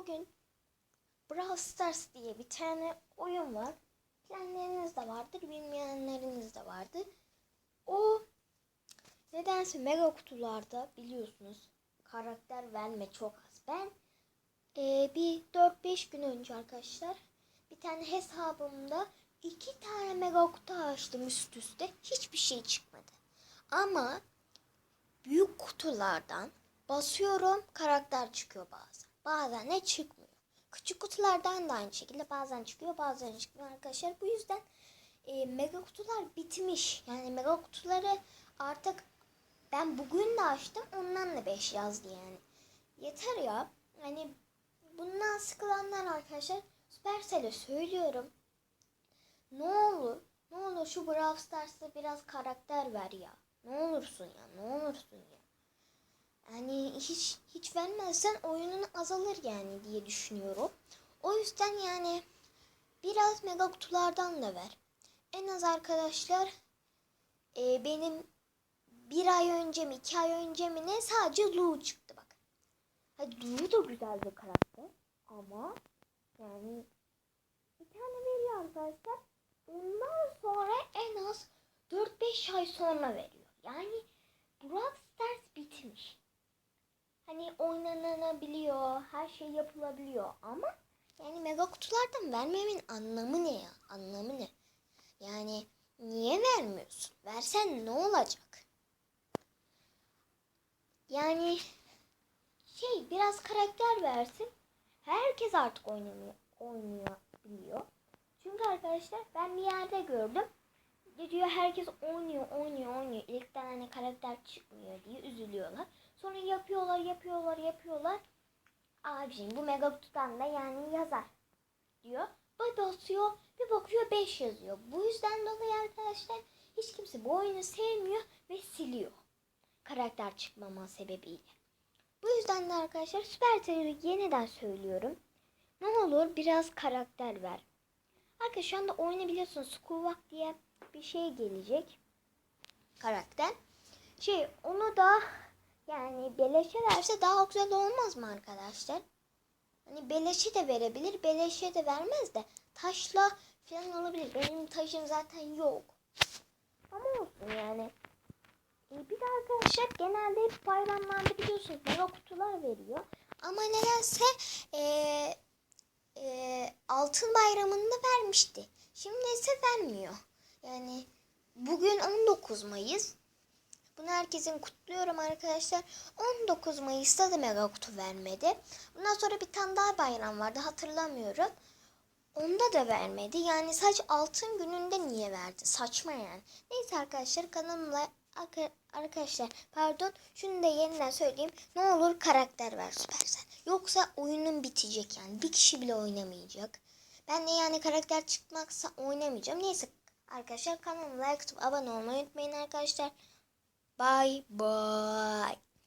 bugün Brawl Stars diye bir tane oyun var. Bilenleriniz de vardır, bilmeyenleriniz de vardır. O nedense mega kutularda biliyorsunuz karakter verme çok az. Ben eee, bir 4-5 gün önce arkadaşlar bir tane hesabımda iki tane mega kutu açtım üst üste. Hiçbir şey çıkmadı. Ama büyük kutulardan basıyorum karakter çıkıyor bazen. Bazen ne çıkmıyor. Küçük kutulardan da aynı şekilde bazen çıkıyor bazen çıkmıyor arkadaşlar. Bu yüzden e, mega kutular bitmiş. Yani mega kutuları artık ben bugün de açtım ondan da 5 yazdı yani. Yeter ya. Hani bundan sıkılanlar arkadaşlar Supercell'e söylüyorum. Ne olur ne olur şu Brawl Stars'ta biraz karakter ver ya. Ne olursun ya ne olursun ya. Yani hiç hiç vermezsen oyunun azalır yani diye düşünüyorum. O yüzden yani biraz mega kutulardan da ver. En az arkadaşlar e, benim bir ay önce mi iki ay önce mi ne sadece Lu çıktı bak. Hadi Lu da güzel bir karakter ama yani bir tane veriyor arkadaşlar. Ondan sonra en az 4-5 ay sonra veriyor. Yani Brawl bitmiş. Hani oynanabiliyor, her şey yapılabiliyor ama yani mega kutulardan vermemin anlamı ne ya? Anlamı ne? Yani niye vermiyorsun? Versen ne olacak? Yani şey biraz karakter versin. Herkes artık oynamıyor, oynayabiliyor. Çünkü arkadaşlar ben bir yerde gördüm. Diyor herkes oynuyor, oynuyor, oynuyor. İlk tane karakter çıkmıyor diye üzülüyorlar. Sonra yapıyorlar, yapıyorlar, yapıyorlar. Abiciğim bu mega da yani yazar diyor. Bir basıyor, bir bakıyor 5 yazıyor. Bu yüzden dolayı arkadaşlar hiç kimse bu oyunu sevmiyor ve siliyor. Karakter çıkmama sebebiyle. Bu yüzden de arkadaşlar Süper Terör'ü yeniden söylüyorum. Ne olur biraz karakter ver. Arkadaşlar şu anda oynayabiliyorsunuz. Skuvak diye bir şey gelecek. Karakter. Şey onu da yani beleşe verse daha güzel olmaz mı arkadaşlar? Hani beleşe de verebilir, beleşe de vermez de taşla falan alabilir. Benim taşım zaten yok. Ama olsun yani. E, bir de arkadaşlar genelde hep bayramlarda biliyorsunuz mega kutular veriyor. Ama nedense e, e, altın bayramında vermişti. Şimdi ise vermiyor. Yani bugün 19 Mayıs. Bunu herkesin kutluyorum arkadaşlar. 19 Mayıs'ta da mega kutu vermedi. Bundan sonra bir tane daha bayram vardı hatırlamıyorum. Onda da vermedi. Yani sadece altın gününde niye verdi? Saçma yani. Neyse arkadaşlar kanalımla arka- arkadaşlar pardon şunu da yeniden söyleyeyim. Ne olur karakter ver Süpersel. Yoksa oyunun bitecek yani. Bir kişi bile oynamayacak. Ben de yani karakter çıkmaksa oynamayacağım. Neyse arkadaşlar kanalıma like atıp abone olmayı unutmayın arkadaşlar. Bye bye.